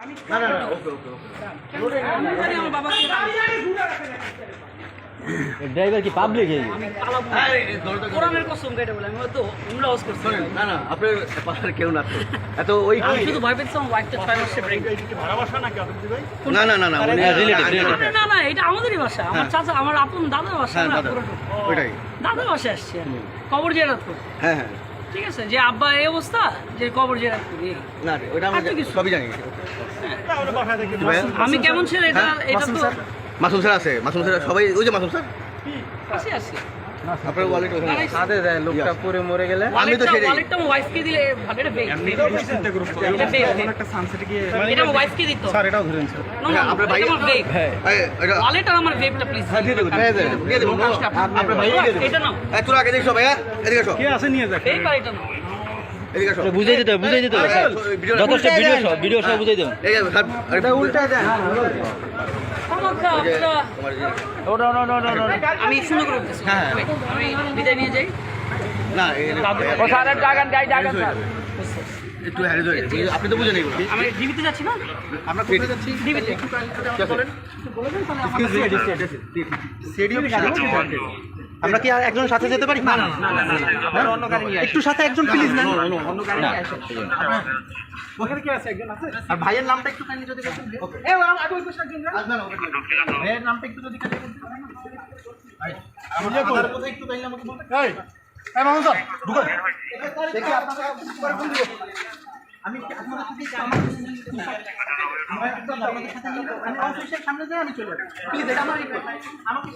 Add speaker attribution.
Speaker 1: না না না ওকে ওকে ওকে।
Speaker 2: আমার বাবাকে
Speaker 3: ড্রাইভার কি পাবলিক এই
Speaker 1: আরে, এই? দরজা খুলে-
Speaker 2: কোরআনের কসম কেটে বলে আমি তো উমরা হাউস করছি।
Speaker 1: না না আপনার পাড়ার কেউ না এত ওই
Speaker 2: আমি শুধু ভয় পেয়েছি আমার ওয়াইফটা ছয় মাসে ব্রেক
Speaker 1: না না না
Speaker 3: হ্যাঁ,
Speaker 2: এটা আমাদেরই বাসা আমার চাচা আমার আপন দাদার বাসা
Speaker 1: হ্যাঁ
Speaker 2: না।
Speaker 1: ওইটাই।
Speaker 2: দাদার বাসায় আসছি আমি। কবর জেরাত করতে
Speaker 1: হ্যাঁ হ্যাঁ।
Speaker 2: ঠিক আছে যে আব্বা এই অবস্থা যে কবর যে করি
Speaker 1: না
Speaker 2: ওটা কিছু।
Speaker 1: সবই জানি?
Speaker 2: আমি কেমন ছেলে এটা
Speaker 1: হ্যাঁ,
Speaker 2: এটা তো
Speaker 1: মাসুম স্যার আছে মাসুম স্যার সবাই ওই যে মাসুম স্যার
Speaker 2: আছে আছে
Speaker 1: আপনার ওয়ালেট ওখানে আছে।
Speaker 3: সাথে যায় লোকটা পরে মরে গেলে।
Speaker 1: আমি তো সেটাই
Speaker 2: ওয়ালেটটা ওয়াইফকে দিলে ভালো এটা বেগ এটা বেগ এটা আমার ওয়াইফকে দিত। স্যার এটাও ধরেন স্যার না না
Speaker 1: আপনার ভাই-
Speaker 2: এটা আমার
Speaker 1: এটা
Speaker 2: ওয়ালেট আর আমার বেগটা প্লিজ
Speaker 1: হ্যাঁ দিয়ে দেবো দিয়ে দেবো। দিয়ে দেবো আপনার ভাই দিয়ে দেবো।
Speaker 2: এটা নাও।
Speaker 1: এই, তোরা আগে দেখছ ভাইয়া। এদিকে এসো
Speaker 2: বেগ আর এটা নাও।
Speaker 1: এদিকে এসো
Speaker 3: বুঝাই দিতে হবে বুঝাই দিতে হবে।
Speaker 1: হ্যাঁ,
Speaker 3: যথেষ্ট ভিডিও সহ ভিডিও সহ বুঝাই দেবেন। উল্টা দেন।
Speaker 2: আমি করে
Speaker 1: হ্যাঁ, হ্যাঁ।
Speaker 2: আমি বিদায় নিয়ে যাই।
Speaker 1: না একটু হয়ে আপনি তো বুঝেন এগুলো।
Speaker 2: আমি ডিবিতে যাচ্ছি না?
Speaker 1: আমরা কোথায় যাচ্ছি?
Speaker 2: ডিবিতে।
Speaker 4: আমরা কি আর একজন সাথে যেতে পারি না একটু সাথে একজন প্লিজ না ওখানে কি আছে একজন আছে আর ভাইয়ের নামটা একটু কাইন্ডলি যদি বলতেন এ আগে ওই পাশে একজন ভাইয়ের নামটা একটু যদি কাইন্ডলি বলতেন ভাই আমার আধার একটু কাইন্ডলি আমাকে বলতেন এই এই মামুন স্যার ঢুকুন দেখি আপনারা উপরে কোন দিকে আমি কি আপনাদের সাথে আমি অফিসের সামনে যাই আমি চলে যাই প্লিজ এটা আমার আমাকে